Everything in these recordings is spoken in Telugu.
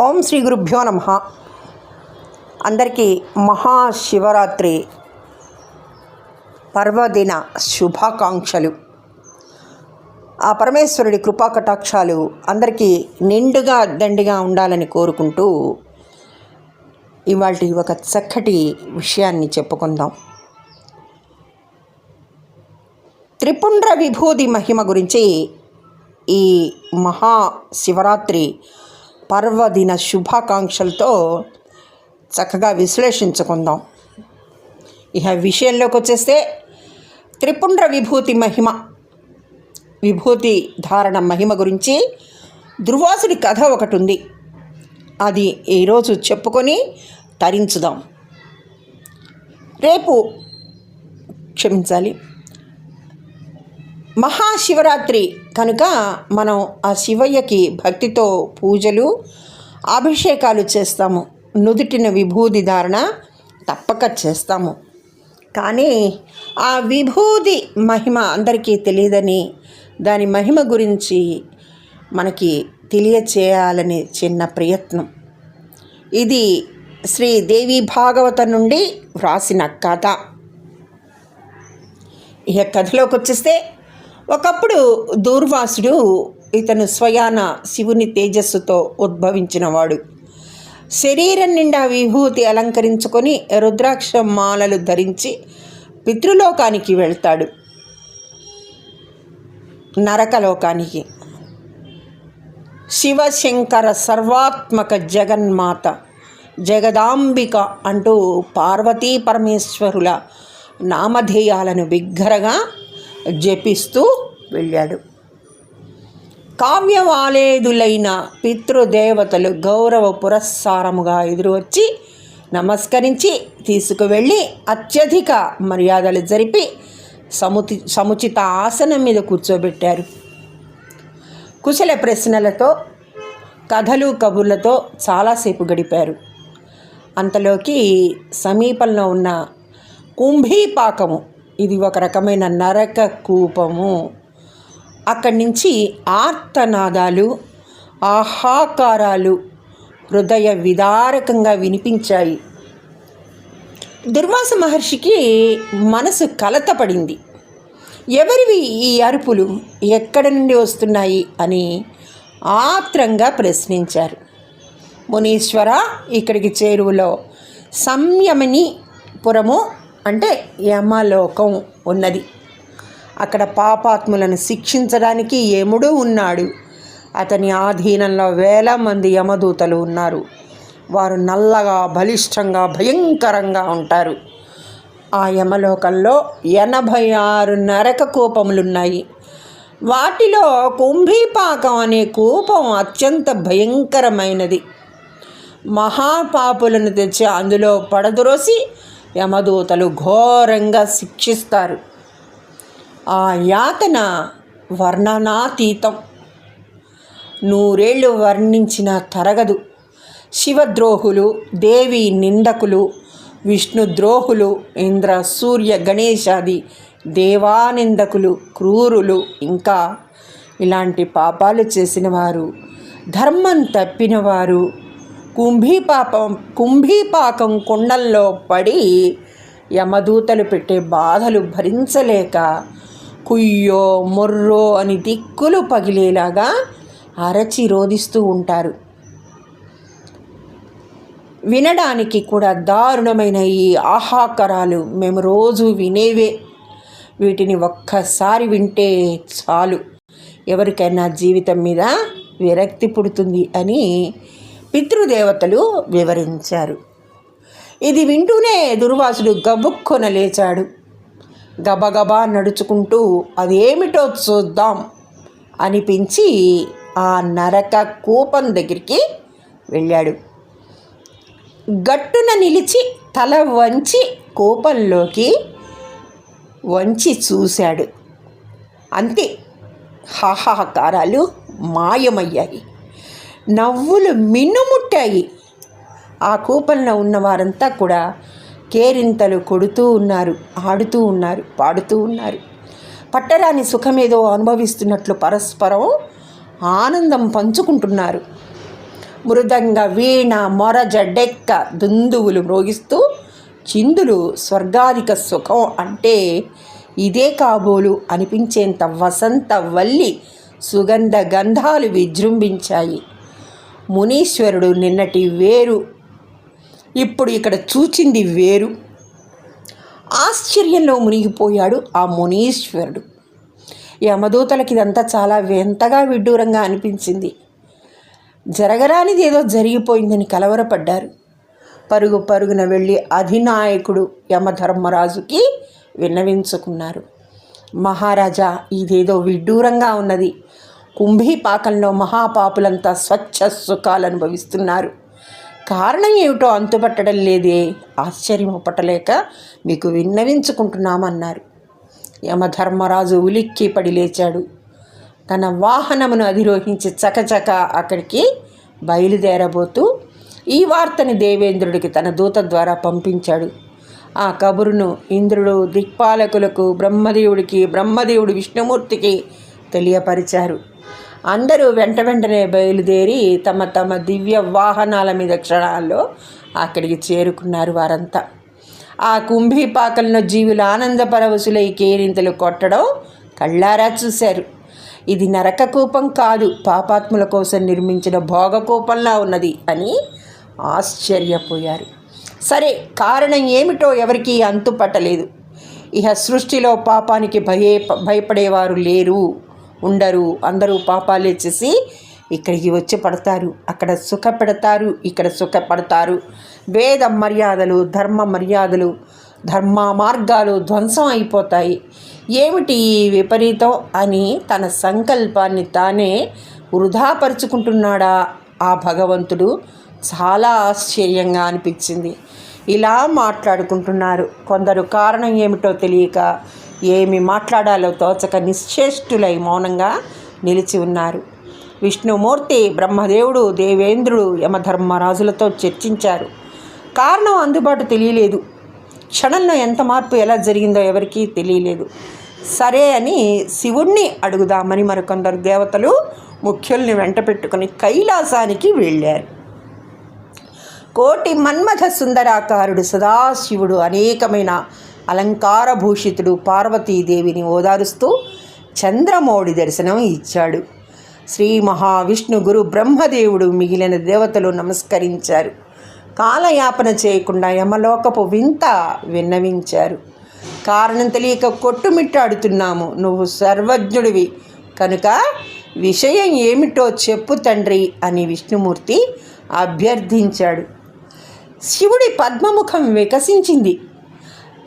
ఓం శ్రీ గురుభ్యో నమ. అందరికీ మహాశివరాత్రి పర్వదిన శుభాకాంక్షలు. ఆ పరమేశ్వరుడి కృపా కటాక్షాలు అందరికీ నిండుగా దండిగా ఉండాలని కోరుకుంటూ ఇవాళ ఒక చక్కటి విషయాన్ని చెప్పుకుందాం. త్రిపుండ్ర విభూది మహిమ గురించి ఈ మహా శివరాత్రి పర్వదిన శుభాకాంక్షలతో చక్కగా విశ్లేషించుకుందాం. ఇక విషయంలోకి వచ్చేస్తే త్రిపుండ్ర విభూతి మహిమ విభూతి ధారణ మహిమ గురించి దుర్వాసుడి కథ ఒకటి ఉంది అది ఈరోజు చెప్పుకొని తరించుదాం. రేపు క్షమించాలి. మహాశివరాత్రి. కనుక మనం ఆ శివయ్యకి భక్తితో పూజలు అభిషేకాలు చేస్తాము. నుదుటిన విభూది ధారణ తప్పక చేస్తాము. కానీ ఆ విభూది మహిమ అందరికీ తెలియదని దాని మహిమ గురించి మనకి తెలియచేయాలనే చిన్న ప్రయత్నం. ఇది శ్రీ దేవి భాగవత నుండి వ్రాసిన కథ. ఇక కథలోకి వచ్చేస్తే ఒకప్పుడు దూర్వాసుడు ఇతను స్వయాన శివుని తేజస్సుతో ఉద్భవించినవాడు. శరీరం నిండా విభూతి అలంకరించుకొని రుద్రాక్ష మాలలు ధరించి పితృలోకానికి వెళ్తాడు. నరకలోకానికి. శివశంకర సర్వాత్మక జగన్మాత జగదాంబిక అంటూ పార్వతీ పరమేశ్వరుల నామధేయాలను బిగ్గరగా జపిస్తూ వెళ్ళాడు. కావ్యవాలేదులైన పితృదేవతలు గౌరవ పురస్సారముగా ఎదురువచ్చి నమస్కరించి తీసుకువెళ్ళి అత్యధిక మర్యాదలు జరిపి సముచి సముచిత ఆసనం మీద కూర్చోబెట్టారు. కుశల ప్రశ్నలతో కథలు కబుర్లతో చాలాసేపు గడిపారు. అంతలోకి సమీపంలో ఉన్న కుంభీపాకము ఇది ఒక రకమైన నరక కూపము. అక్కడి నుంచి ఆర్తనాదాలు ఆహాకారాలు హృదయ విదారకంగా వినిపించాయి. దుర్వాస మహర్షికి మనసు కలతపడింది. ఎవరివి ఈ అరుపులు? ఎక్కడి నుండి వస్తున్నాయి? అని ఆత్రంగా ప్రశ్నించారు. మునీశ్వర ఇక్కడికి చేరువలో సంయమని పురము అంటే యమలోకం ఉన్నది. అక్కడ పాపాత్ములను శిక్షించడానికి యముడు ఉన్నాడు. అతని ఆధీనంలో వేల మంది యమదూతలు ఉన్నారు. వారు నల్లగా బలిష్టంగా భయంకరంగా ఉంటారు. ఆ యమలోకంలో ఎనభై ఆరు నరక కూపములున్నాయి. వాటిలో కుంభీపాకం అనే కూపం అత్యంత భయంకరమైనది. మహాపాపులను తెచ్చి అందులో పడద్రోసి యమదూతలు ఘోరంగా శిక్షిస్తారు. ఆ యాతన వర్ణనాతీతం. నూరేళ్ళు వర్ణించిన తరగదు. శివద్రోహులు దేవి నిందకులు విష్ణుద్రోహులు ఇంద్ర సూర్య గణేశాది దేవానిందకులు క్రూరులు ఇంకా ఇలాంటి పాపాలు చేసిన వారు ధర్మం తప్పినవారు కుంభీపాపం కుంభీపాకం కుండల్లో పడి యమదూతలు పెట్టే బాధలు భరించలేక కుయ్యో మొర్రో అని దిక్కులు పగిలేలాగా అరచి రోధిస్తూ ఉంటారు. వినడానికి కూడా దారుణమైన ఈ ఆహాకరాలు మేము రోజు వినేవే. వీటిని ఒక్కసారి వింటే చాలు. ఎవరికైనా జీవితం మీద విరక్తి పుడుతుంది అని పితృదేవతలు వివరించారు. ఇది వింటూనే దుర్వాసుడు గబుక్కొన లేచాడు. గబగబా నడుచుకుంటూ అదేమిటో చూద్దాం అనిపించి ఆ నరక కూపం దగ్గరికి వెళ్ళాడు. గట్టున నిలిచి తల వంచి కూపంలోకి వంచి చూశాడు. అంతే. హాహాకారాలు మాయమయ్యాయి. నవ్వులు మిన్నుముట్టాయి. ఆ కూపంలో ఉన్న వారంతా కూడా కేరింతలు కొడుతూ ఉన్నారు ఆడుతూ ఉన్నారు పాడుతూ ఉన్నారు. పట్టరాని సుఖమేదో అనుభవిస్తున్నట్లు పరస్పరం ఆనందం పంచుకుంటున్నారు. మృదంగ వీణ మొరజ డెక్క దుందువులు మ్రోగిస్తూ చిందులు స్వర్గాధిక సుఖం అంటే ఇదే కాబోలు అనిపించేంత వసంత వల్లి సుగంధ గంధాలు విజృంభించాయి. మునీశ్వరుడు నిన్నటి వేరు. ఇప్పుడు ఇక్కడ చూచింది వేరు. ఆశ్చర్యంలో మునిగిపోయాడు ఆ మునీశ్వరుడు. యమదూతలకి ఇదంతా చాలా వింతగా విడ్డూరంగా అనిపించింది. జరగరానిది ఏదో జరిగిపోయిందని కలవరపడ్డారు. పరుగు పరుగున వెళ్ళి అధినాయకుడు యమధర్మరాజుకి విన్నవించుకున్నారు. మహారాజా ఇదేదో విడ్డూరంగా ఉన్నది. కుంభీపాకంలో మహాపాపులంతా స్వచ్ఛ సుఖాలు అనుభవిస్తున్నారు కారణం ఏమిటో అంతుపట్టడం లేదే. ఆశ్చర్యం పట్టలేక మీకు విన్నవించుకుంటున్నామన్నారు. యమధర్మరాజు ఉలిక్కి పడి లేచాడు. తన వాహనమును అధిరోహించి చకచక అక్కడికి బయలుదేరబోతూ ఈ వార్తని దేవేంద్రుడికి తన దూత ద్వారా పంపించాడు. ఆ కబురును ఇంద్రుడు దిక్పాలకులకు బ్రహ్మదేవుడికి బ్రహ్మదేవుడు విష్ణుమూర్తికి తెలియపరిచారు. అందరూ వెంట వెంటనే బయలుదేరి తమ తమ దివ్య వాహనాల మీద క్షణాల్లో అక్కడికి చేరుకున్నారు వారంతా. ఆ కుంభీపాకలను జీవుల ఆనందపరవశులై కేరింతలు కొట్టడం కళ్ళారా చూశారు. ఇది నరక కూపం కాదు పాపాత్ముల కోసం నిర్మించిన భోగకూపంలా ఉన్నది అని ఆశ్చర్యపోయారు. సరే కారణం ఏమిటో ఎవరికీ అంతుపట్టలేదు. ఇహ సృష్టిలో పాపానికి భయే భయపడేవారు లేరు. ఉండరు. అందరూ పాపాలే చేసి ఇక్కడికి వచ్చి పడతారు. అక్కడ సుఖ పెడతారు ఇక్కడ సుఖపడతారు. వేద మర్యాదలు ధర్మ మర్యాదలు ధర్మ మార్గాలు ధ్వంసం అయిపోతాయి. ఏమిటి విపరీతం అని తన సంకల్పాన్ని తానే వృధాపరుచుకుంటున్నాడా? ఆ భగవంతుడు చాలా ఆశ్చర్యంగా అనిపించింది. ఇలా మాట్లాడుకుంటున్నారు. కొందరు కారణం ఏమిటో తెలియక ఏమి మాట్లాడాలో తోచక నిశ్చేష్టులై మౌనంగా నిలిచి ఉన్నారు. విష్ణుమూర్తి బ్రహ్మదేవుడు దేవేంద్రుడు యమధర్మరాజులతో చర్చించారు. కారణం అందుబాటు తెలియలేదు. క్షణంలో ఎంత మార్పు ఎలా జరిగిందో ఎవరికీ తెలియలేదు. సరే అని శివుణ్ణి అడుగుదామని మరికొందరు దేవతలు ముఖ్యుల్ని వెంట పెట్టుకుని కైలాసానికి వెళ్ళారు. కోటి మన్మథ సుందరాకారుడు సదాశివుడు అనేకమైన అలంకారభూషితుడు పార్వతీదేవిని ఓదారుస్తూ చంద్రమౌళి దర్శనం ఇచ్చాడు. శ్రీ మహావిష్ణు గురు బ్రహ్మదేవుడు మిగిలిన దేవతలు నమస్కరించారు. కాలయాపన చేయకుండా యమలోకపు వింత విన్నవించారు. కారణం తెలియక కొట్టుమిట్టాడుతున్నాము. నువ్వు సర్వజ్ఞుడివి. కనుక విషయం ఏమిటో చెప్పు తండ్రి అని విష్ణుమూర్తి అభ్యర్థించాడు. శివుడి పద్మముఖం వికసించింది.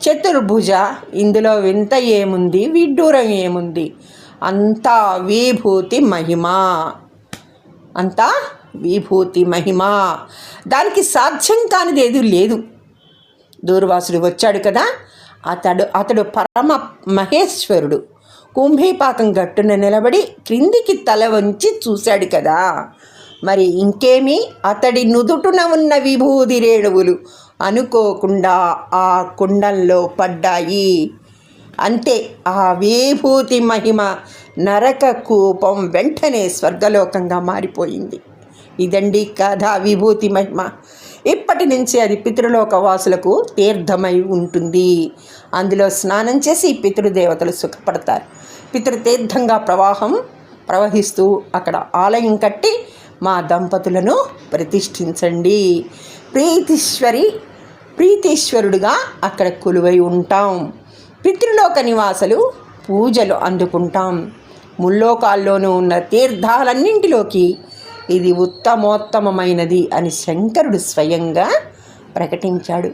చతుర్భుజ ఇందులో వింత ఏముంది? విడ్డూరం ఏముంది? అంతా విభూతి మహిమ. అంతా విభూతి మహిమ. దానికి సాధ్యం కానిది ఏది లేదు. దూర్వాసుడు వచ్చాడు కదా? అతడు అతడు పరమ మహేశ్వరుడు. కుంభీపాకం గట్టున నిలబడి క్రిందికి తల వంచి చూశాడు కదా? మరి ఇంకేమి? అతడి నుదుటున ఉన్న విభూది రేణువులు అనుకోకుండా ఆ కుండంలో పడ్డాయి. అంతే ఆ విభూతి మహిమ నరక కూపం వెంటనే స్వర్గలోకంగా మారిపోయింది. ఇదండి కథ విభూతి మహిమ. ఇప్పటి నుంచి అది పితృలోక వాసులకు తీర్థమై ఉంటుంది. అందులో స్నానం చేసి పితృదేవతలు సుఖపడతారు. పితృతీర్థంగా ప్రవాహం ప్రవహిస్తూ అక్కడ ఆలయం కట్టి మా దంపతులను ప్రతిష్ఠించండి. ప్రీతీశ్వరి ప్రీతీశ్వరుడుగా అక్కడ కొలువై ఉంటాం. పితృలోక నివాసులు పూజలు అందుకుంటాం. ముల్లోకాల్లోనూ ఉన్న తీర్థాలన్నింటిలోకి ఇది ఉత్తమోత్తమమైనది అని శంకరుడు స్వయంగా ప్రకటించాడు.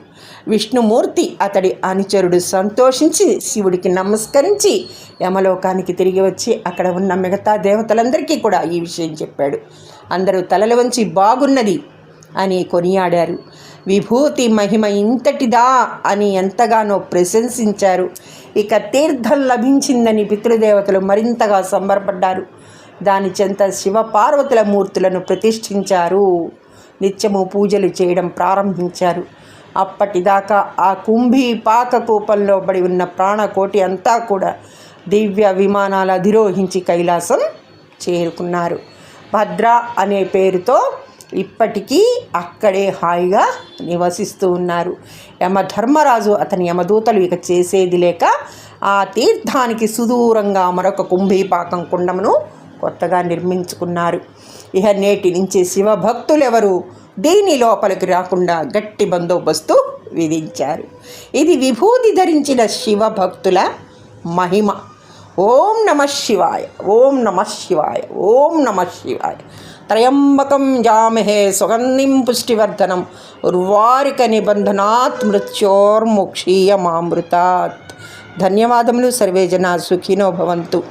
విష్ణుమూర్తి అతడి అనుచరుడు సంతోషించి శివుడికి నమస్కరించి యమలోకానికి తిరిగి వచ్చి అక్కడ ఉన్న మిగతా దేవతలందరికీ కూడా ఈ విషయం చెప్పాడు. అందరూ తలలు వంచి బాగున్నది అని కొనియాడారు. విభూతి మహిమ ఇంతటిదా అని ఎంతగానో ప్రశంసించారు. ఇక తీర్థం లభించిందని పితృదేవతలు మరింతగా సంబరపడ్డారు. దాని చెంత శివ పార్వతుల మూర్తులను ప్రతిష్ఠించారు. నిత్యము పూజలు చేయడం ప్రారంభించారు. అప్పటిదాకా ఆ కుంభీ పాక కూపంలో పడి ఉన్న ప్రాణకోటి అంతా కూడా దివ్య విమానాలు అధిరోహించి కైలాసం చేరుకున్నారు. భద్ర అనే పేరుతో ఇప్పటికీ అక్కడే హాయిగా నివసిస్తూ ఉన్నారు. యమధర్మరాజు అతని యమదూతలు ఇక చేసేది లేక ఆ తీర్థానికి సుదూరంగా మరొక కుంభీపాకం కుండమును కొత్తగా నిర్మించుకున్నారు. ఇహ నేటి నుంచి శివభక్తులెవరు దీని లోపలికి రాకుండా గట్టి బందోబస్తు విధించారు. ఇది విభూతి ధరించిన శివభక్తుల మహిమ. ఓం నమ శివాయ ఓం నమ శివాయ ఓం నమ శివాయ. త్రయంబకం జామహే సుగంధిం పుష్టివర్ధనం. ఉర్వారిక నిబంధనాత్ మృత్యోర్ముక్షీయమామృతాత్. ధన్యవాదములు సర్వే జనా సుఖినో భవంతు.